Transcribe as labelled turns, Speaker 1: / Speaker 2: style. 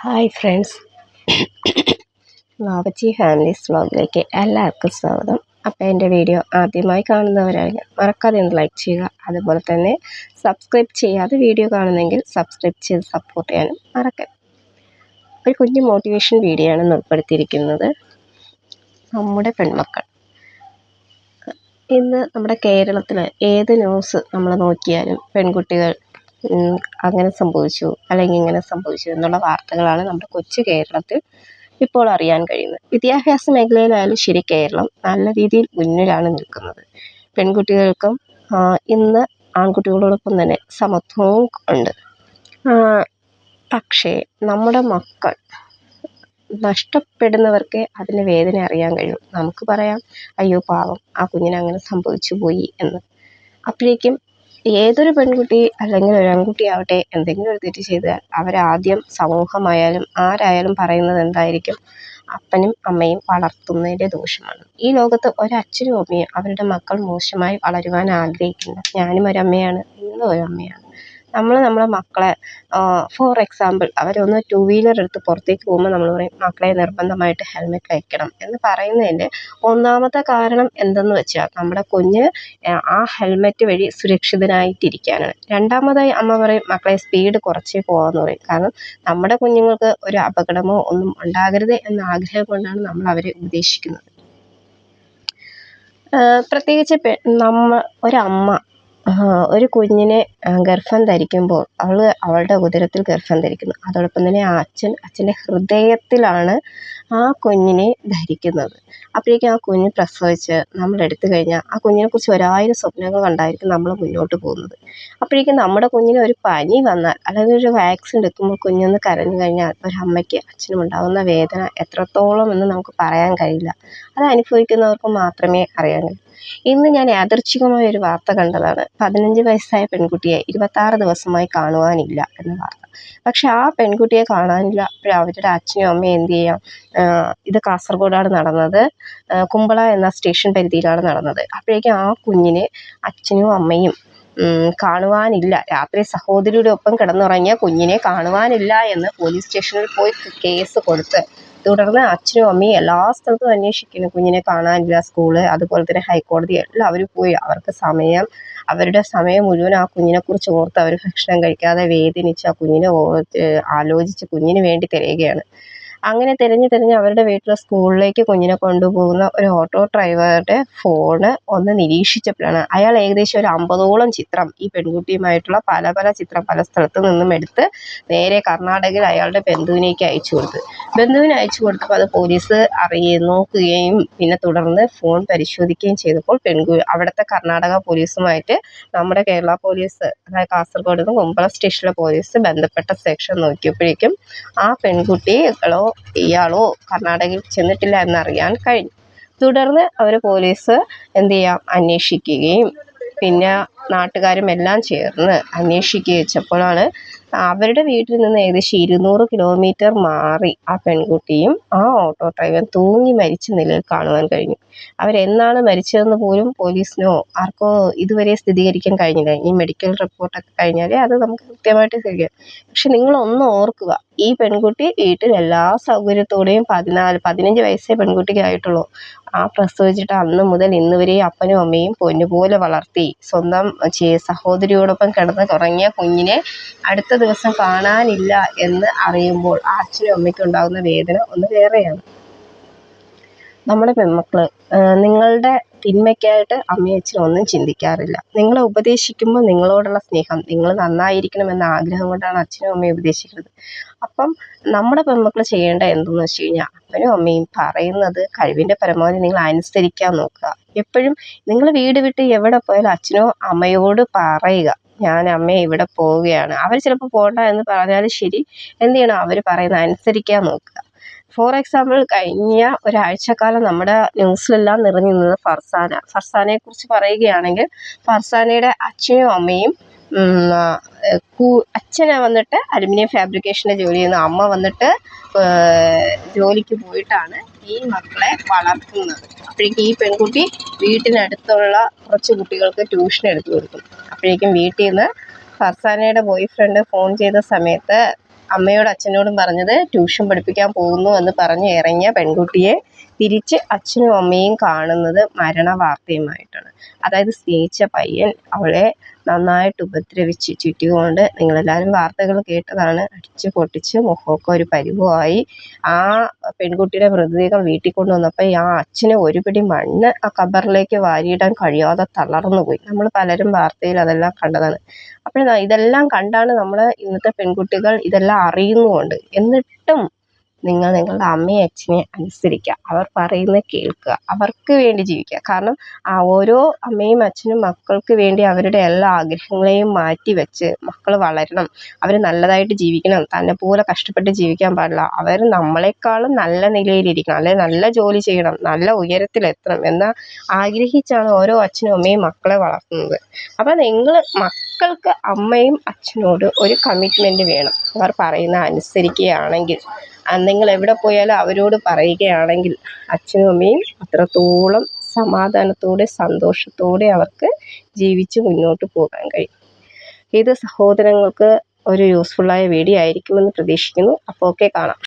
Speaker 1: Hi friends Vavachi families വ്ളോഗിലേക്ക് എല്ലാവർക്കും സ്വാഗതം. അപ്പോൾ എന്റെ വീഡിയോ ആദ്യമായി കാണുന്നവരാണെങ്കിൽ മറക്കാതെ ഒന്ന് ലൈക്ക് ചെയ്യുക. അതുപോലെ തന്നെ സബ്സ്ക്രൈബ് ചെയ്യാതെ വീഡിയോ കാണുന്നെങ്കിൽ സബ്സ്ക്രൈബ് ചെയ്ത് സപ്പോർട്ട് ചെയ്യാനും മറക്കരുത്. ഒരു കുഞ്ഞു മോട്ടിവേഷൻ വീഡിയോ ആണ് ഉൾപ്പെടുത്തിയിരിക്കുന്നത്. നമ്മുടെ പെൺമക്കൾ. ഇന്ന് നമ്മുടെ കേരളത്തിൽ ഏത് ന്യൂസ് നമ്മൾ നോക്കിയാലും പെൺകുട്ടികൾ അങ്ങനെ സംഭവിച്ചു. അല്ലെങ്കിൽ ഇങ്ങനെ സംഭവിച്ചു എന്നുള്ള വാർത്തകളാണ് നമ്മുടെ കൊച്ചു കേരളത്തിൽ ഇപ്പോൾ അറിയാൻ കഴിയുന്നത്. വിദ്യാഭ്യാസ മേഖലയിലായാലും ശരി കേരളം നല്ല രീതിയിൽ മുന്നിലാണ് നിൽക്കുന്നത്. പെൺകുട്ടികൾക്കും ഇന്ന് ആൺകുട്ടികളോടൊപ്പം തന്നെ സമത്വവും ഉണ്ട്. പക്ഷേ നമ്മുടെ മക്കൾ നഷ്ടപ്പെടുന്നവർക്ക് അതിന്റെ വേദന അറിയാൻ കഴിയും. നമുക്ക് പറയാം അയ്യോ പാവം ആ കുഞ്ഞിന് അങ്ങനെ സംഭവിച്ചു പോയി എന്ന്. അപ്പോഴേക്കും ഏതൊരു പെൺകുട്ടി അല്ലെങ്കിൽ ഒരു ആൺകുട്ടി ആവട്ടെ എന്തെങ്കിലും ഒരു തെറ്റ് ചെയ്താൽ അവരാദ്യം സമൂഹമായാലും ആരായാലും പറയുന്നത് എന്തായിരിക്കും? അപ്പനും അമ്മയും വളർത്തുന്നതിന്റെ ദോഷമാണ്. ഈ ലോകത്ത് ഒരച്ഛനും അമ്മയും അവരുടെ മക്കൾ മോശമായി വളരുവാൻ ആഗ്രഹിക്കില്ല. ഞാനും ഒരമ്മയാണ് നിങ്ങളും ഒരമ്മയാണ് നമ്മൾ നമ്മളെ മക്കളെ ഫോർ എക്സാമ്പിൾ അവരൊന്ന് ടു വീലർ എടുത്ത് പുറത്തേക്ക് പോകുമ്പോൾ നമ്മൾ പറയും മക്കളെ നിർബന്ധമായിട്ട് ഹെൽമെറ്റ് വയ്ക്കണം എന്ന് പറയുന്നതിന്റെ ഒന്നാമത്തെ കാരണം എന്തെന്ന് വെച്ചാൽ നമ്മുടെ കുഞ്ഞ് ആ- ഹെൽമെറ്റ് വഴി സുരക്ഷിതനായിട്ടിരിക്കാനാണ്. രണ്ടാമതായി അമ്മ പറയും മക്കളെ സ്പീഡ് കുറച്ചേ പോകാമെന്ന് പറയും. കാരണം നമ്മുടെ കുഞ്ഞുങ്ങൾക്ക് ഒരു അപകടമോ ഒന്നും ഉണ്ടാകരുത് എന്ന ആഗ്രഹം കൊണ്ടാണ് നമ്മൾ അവരെ ഉപദേശിക്കുന്നത് പ്രത്യേകിച്ച് നമ്മ ഒരമ്മ ഒരു കുഞ്ഞിനെ ഗർഭം ധരിക്കുമ്പോൾ അവൾ അവളുടെ ഉദരത്തിൽ ഗർഭം ധരിക്കുന്നു. അതോടൊപ്പം തന്നെ ആ അച്ഛൻ അച്ഛന്റെ ഹൃദയത്തിലാണ് ആ കുഞ്ഞിനെ ധരിക്കുന്നത്. അപ്പോഴേക്കും ആ കുഞ്ഞ് പ്രസവിച്ച് നമ്മൾ എടുത്തു കഴിഞ്ഞാൽ ആ കുഞ്ഞിനെക്കുറിച്ച് ഒരായിരം സ്വപ്നങ്ങൾ കണ്ടായിരിക്കും നമ്മൾ മുന്നോട്ട് പോകുന്നത്. അപ്പോഴേക്കും നമ്മുടെ കുഞ്ഞിന് ഒരു പനി വന്നാൽ അല്ലെങ്കിൽ ഒരു വാക്സിൻ എടുക്കുമ്പോൾ കുഞ്ഞൊന്ന് കരഞ്ഞു കഴിഞ്ഞാൽ ഒരമ്മയ്ക്ക് അച്ഛനും ഉണ്ടാകുന്ന വേദന എത്രത്തോളം എന്ന് നമുക്ക് പറയാൻ കഴിയില്ല. അത് അനുഭവിക്കുന്നവർക്ക് മാത്രമേ അറിയാൻ ഇന്ന് ഞാൻ യാദൃച്ഛികമായ ഒരു വാർത്ത കണ്ടതാണ്. പതിനഞ്ച് വയസ്സായ പെൺകുട്ടിയെ ഇരുപത്താറ് ദിവസമായി കാണുവാനില്ല എന്ന വാർത്ത. പക്ഷെ ആ പെൺകുട്ടിയെ കാണാനില്ല. അപ്പോഴും അവരുടെ അച്ഛനും അമ്മയും എന്ത് ചെയ്യാം? ഇത് കാസർഗോഡാണ് നടന്നത്. കുമ്പള എന്ന സ്റ്റേഷൻ പരിധിയിലാണ് നടന്നത്. അപ്പോഴേക്കും ആ കുഞ്ഞിന് അച്ഛനും അമ്മയും കാണുവാനില്ല. രാത്രി സഹോദരിയുടെ ഒപ്പം കിടന്നുറങ്ങിയ കുഞ്ഞിനെ കാണുവാനില്ല എന്ന് പോലീസ് സ്റ്റേഷനിൽ പോയി കേസ് കൊടുത്ത് തുടർന്ന് അച്ഛനും അമ്മയും എല്ലാ സ്ഥലത്തും അന്വേഷിക്കുന്നു. കുഞ്ഞിനെ കാണാനില്ല സ്കൂൾ അതുപോലെ തന്നെ ഹൈക്കോടതി എല്ലാവരും പോയി. അവർക്ക് സമയം അവരുടെ സമയം മുഴുവൻ ആ കുഞ്ഞിനെ കുറിച്ച് ഓർത്ത് അവർ ഭക്ഷണം കഴിക്കാതെ വേദനിച്ച് ആ കുഞ്ഞിനെ ഓർത്ത് ആലോചിച്ച് കുഞ്ഞിന് വേണ്ടി തിരയുകയാണ്. അങ്ങനെ തിരഞ്ഞ് തിരഞ്ഞ് അവരുടെ വീട്ടിലെ സ്കൂളിലേക്ക് കുഞ്ഞിനെ കൊണ്ടുപോകുന്ന ഒരു ഓട്ടോ ഡ്രൈവറുടെ ഫോണ് ഒന്ന് നിരീക്ഷിച്ചപ്പോഴാണ്. അയാൾ ഏകദേശം ഒരു അമ്പതോളം ചിത്രം ഈ പെൺകുട്ടിയുമായിട്ടുള്ള പല പല ചിത്രം പല സ്ഥലത്തു നിന്നും എടുത്ത് നേരെ കർണാടകയിൽ അയാളുടെ ബന്ധുവിനേക്ക് അയച്ചു കൊടുത്തു. ബന്ധുവിന് അയച്ചു കൊടുത്തപ്പോൾ അത് പോലീസ് അറിയ നോക്കുകയും പിന്നെ തുടർന്ന് ഫോൺ പരിശോധിക്കുകയും ചെയ്തപ്പോൾ പെൺകു അവിടുത്തെ കർണാടക പോലീസുമായിട്ട് നമ്മുടെ കേരള പോലീസ് അതായത് കാസർഗോഡ് നിന്ന് കുമ്പള സ്റ്റേഷനിലെ പോലീസ് ബന്ധപ്പെട്ട സെക്ഷൻ നോക്കിയപ്പോഴേക്കും ആ പെൺകുട്ടികളോ ഇയാളോ കർണാടകയിൽ ചെന്നിട്ടില്ല എന്നറിയാൻ കഴിഞ്ഞു. തുടർന്ന് അവർ പോലീസ് എന്ത് ചെയ്യാം? അന്വേഷിക്കുകയും പിന്നെ നാട്ടുകാരും എല്ലാം ചേർന്ന് അന്വേഷിക്കുകയും വെച്ചപ്പോഴാണ് അവരുടെ വീട്ടിൽ നിന്ന് ഏകദേശം ഇരുന്നൂറ് കിലോമീറ്റർ മാറി ആ പെൺകുട്ടിയും ആ ഓട്ടോ ഡ്രൈവറും തൂങ്ങി മരിച്ച നിലയിൽ കാണുവാൻ കഴിഞ്ഞു. അവരെന്നാണ് മരിച്ചതെന്ന് പോലും പോലീസിനോ ആർക്കോ ഇതുവരെ സ്ഥിരീകരിക്കാൻ കഴിഞ്ഞില്ല. ഈ മെഡിക്കൽ റിപ്പോർട്ടൊക്കെ കഴിഞ്ഞാലേ അത് നമുക്ക് കൃത്യമായിട്ട് ശരിയാവും പക്ഷെ നിങ്ങളൊന്ന് ഓർക്കുക ഈ പെൺകുട്ടി വീട്ടിൽ എല്ലാ സൗകര്യത്തോടെയും പതിനാല് പതിനഞ്ച് വയസ്സേ പെൺകുട്ടിക്ക് ആയിട്ടുള്ളൂ. ആ പ്രസവിച്ചിട്ട് അന്ന് മുതൽ ഇന്ന് വരെ അപ്പനും അമ്മയും പൊന്നുപോലെ വളർത്തി സ്വന്തം സഹോദരിയോടൊപ്പം കിടന്ന് ഉറങ്ങിയ കുഞ്ഞിനെ അടുത്ത ദിവസം കാണാനില്ല എന്ന് അറിയുമ്പോൾ അച്ഛനും അമ്മയ്ക്കും ഉണ്ടാകുന്ന വേദന ഒന്ന് വേറെയാണ്. നമ്മുടെ പെൺമക്കൾ നിങ്ങളുടെ തിന്മയ്ക്കായിട്ട് അമ്മയച്ഛൻ ഒന്നും ചിന്തിക്കാറില്ല. നിങ്ങളെ ഉപദേശിക്കുമ്പോൾ നിങ്ങളോടുള്ള സ്നേഹം നിങ്ങൾ നന്നായിരിക്കണം എന്ന ആഗ്രഹം കൊണ്ടാണ് അച്ഛനും അമ്മയും ഉപദേശിക്കുന്നത്. അപ്പം നമ്മുടെ പെൺമക്കൾ ചെയ്യേണ്ട എന്തെന്ന് വെച്ച് കഴിഞ്ഞാൽ അപ്പനും അമ്മയും പറയുന്നത് കഴിവിന്റെ പരമാവധി നിങ്ങൾ അനുസരിക്കാൻ നോക്കുക. എപ്പോഴും നിങ്ങൾ വീട് വിട്ട് എവിടെ പോയാലും അച്ഛനോ അമ്മയോട് പറയുക. ഞാൻ അമ്മേ ഇവിടെ പോവുകയാണ്. അവർ ചിലപ്പോൾ പോകണ്ട എന്ന് പറഞ്ഞാലും ശരി. എന്ത് ചെയ്യണം? അവർ പറയുന്നത് അനുസരിക്കാൻ നോക്കുക. ഫോർ എക്സാമ്പിൾ കഴിഞ്ഞ ഒരാഴ്ചക്കാലം നമ്മുടെ ന്യൂസിലെല്ലാം നിറഞ്ഞു നിന്നത് ഫർസാന. ഫർസാനയെ കുറിച്ച് പറയുകയാണെങ്കിൽ ഫർസാനയുടെ അച്ഛനും അമ്മയും അച്ഛനെ വന്നിട്ട് അലുമിനിയം ഫാബ്രിക്കേഷന്റെ ജോലി ചെയ്യുന്നു അമ്മ വന്നിട്ട് ജോലിക്ക് പോയിട്ടാണ്. ഈ മക്കളെ വളർത്തുന്നത്. അപ്പോഴേക്കും ഈ പെൺകുട്ടി വീട്ടിനടുത്തുള്ള കുറച്ച് കുട്ടികൾക്ക് ട്യൂഷൻ എടുത്തു കൊടുക്കും. അപ്പോഴേക്കും വീട്ടിൽ നിന്ന് ഫർസാനയുടെ ബോയ് ഫ്രണ്ട് ഫോൺ ചെയ്ത സമയത്ത് അമ്മയോടും അച്ഛനോടും പറഞ്ഞത് ട്യൂഷൻ പഠിപ്പിക്കാൻ പോകുന്നു എന്ന് പറഞ്ഞ് ഇറങ്ങിയ പെൺകുട്ടിയെ തിരിച്ച് അച്ഛനും അമ്മയും കാണുന്നത് മരണ വാർത്തയുമായിട്ടാണ് അതായത് സ്നേഹിച്ച പയ്യൻ അവളെ നന്നായിട്ട് ഉപദ്രവിച്ച് നിങ്ങൾ നിങ്ങളെല്ലാവരും വാർത്തകൾ കേട്ടതാണ്. അടിച്ച് പൊട്ടിച്ച് മുഖമൊക്കെ ഒരു പരിവമായി. ആ പെൺകുട്ടിയുടെ മൃതദേഹം വീട്ടിൽ കൊണ്ടുവന്നപ്പോൾ ആ അച്ഛന് ഒരു പിടി മണ്ണ് ആ കബറിലേക്ക് വാരിയിടാൻ കഴിയാതെ തളർന്നു പോയി. നമ്മൾ പലരും വാർത്തയിൽ അതെല്ലാം കണ്ടതാണ്. അപ്പോൾ ഇതെല്ലാം കണ്ടാണ് നമ്മൾ ഇന്നത്തെ പെൺകുട്ടികൾ ഇതെല്ലാം അറിയുന്നുമുണ്ട് എന്നിട്ടും നിങ്ങൾ നിങ്ങളുടെ അമ്മയും അച്ഛനെ അനുസരിക്കുക. അവർ പറയുന്നത് കേൾക്കുക. അവർക്ക് വേണ്ടി ജീവിക്കുക. കാരണം ആ ഓരോ അമ്മയും അച്ഛനും മക്കൾക്ക് വേണ്ടി അവരുടെ എല്ലാ ആഗ്രഹങ്ങളെയും മാറ്റി വെച്ച് മക്കൾ വളരണം. അവർ നല്ലതായിട്ട് ജീവിക്കണം. തന്നെ പോലെ കഷ്ടപ്പെട്ട് ജീവിക്കാൻ പാടില്ല. അവർ നമ്മളെക്കാളും നല്ല നിലയിലിരിക്കണം. അല്ലെങ്കിൽ നല്ല ജോലി ചെയ്യണം. നല്ല ഉയരത്തിലെത്തണം എന്ന് ആഗ്രഹിച്ചാണ് ഓരോ അച്ഛനും അമ്മയും മക്കളെ വളർത്തുന്നത്. അപ്പോൾ നിങ്ങൾ മക്കൾക്ക് അമ്മയും അച്ഛനോട് ഒരു കമ്മിറ്റ്മെന്റ് വേണം. അവർ പറയുന്ന അനുസരിക്കുകയാണെങ്കിൽ. നിങ്ങൾ എവിടെ പോയാലും അവരോട് പറയുകയാണെങ്കിൽ അച്ഛനും അമ്മയും അത്രത്തോളം സമാധാനത്തോടെ സന്തോഷത്തോടെ അവർക്ക് ജീവിച്ച് മുന്നോട്ട് പോകാൻ കഴിയും. ഇത് സഹോദരങ്ങൾക്ക് ഒരു യൂസ്ഫുള്ളായ വീഡിയോ ആയിരിക്കുമെന്ന് പ്രതീക്ഷിക്കുന്നു. അപ്പോൾ ഓക്കെ കാണാം.